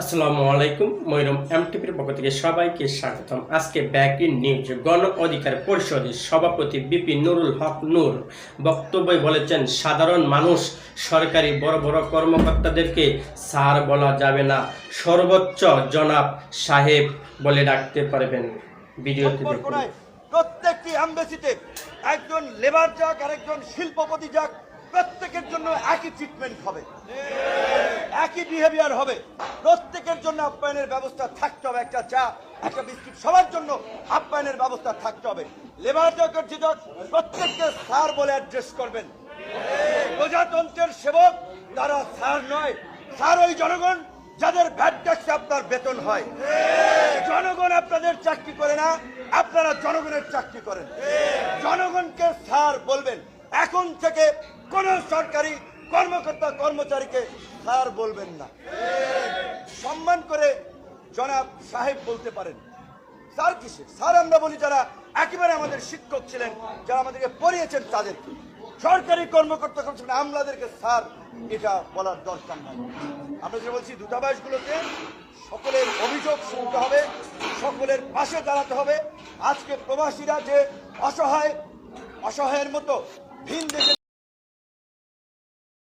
আসসালামু আলাইকুম, ময়রম এমটিপির পক্ষ থেকে সবাইকে স্বাগতম। আজকে ব্যাকিং নিউজ গণ অধিকার পরিষদের সভাপতি বিপি নুরুল হক নূর বক্তব্যে বলেছেন, সাধারণ মানুষ, সরকারি বড় বড় কর্মকর্তাদেরকে স্যার বলা যাবে না। সর্বোচ্চ জনাব সাহেব বলে ডাকতে পারবেন। ভিডিওতে প্রত্যেকটি অ্যাম্বাসিতে একজন লেবার যাক আর একজন শিল্পপতি যাক, প্রত্যেকের জন্য একই ট্রিটমেন্ট হবে। একই বিহেভিয়ার হবে। প্রত্যেকের জন্য আপ্যায়নের ব্যবস্থা থাকতে হবে। একটা চা, একটা বিস্কুট সবার জন্য আপ্যায়নের ব্যবস্থা থাকতে হবে। লেবার আর প্রত্যেককে স্যার বলে অ্যাড্রেস করবেন। প্রজাতন্ত্রের সেবক, তারা স্যার নয়। স্যার ওই জনগণ যাদের ভ্যাট ট্যাক্সে আপনার বেতন হয়। জনগণ আপনাদের চাকরি করে না, আপনারা জনগণের চাকরি করেন। জনগণকে স্যার বলবেন। এখন থেকে কোন সরকারি কর্মকর্তা, কর্মচারীকে স্যার বলবেন না। সম্মান করে জনাব সাহেব বলতে পারেন। স্যার কিসে স্যার আমরা বলি যারা একেবারে আমাদের শিক্ষক ছিলেন, যারা আমাদেরকে পড়িয়েছেন তাদেরকে সরকারি কর্মকর্তা করছেন আমলাদেরকে স্যার এটা বলার দরকার নাই। আমরা যে বলছি দূতাবাসগুলোতে সকলের অভিযোগ শুনতে হবে, সকলের পাশে দাঁড়াতে হবে। আজকে প্রবাসীরা যে অসহায়, অসহায়ের মতো ভিন দেশে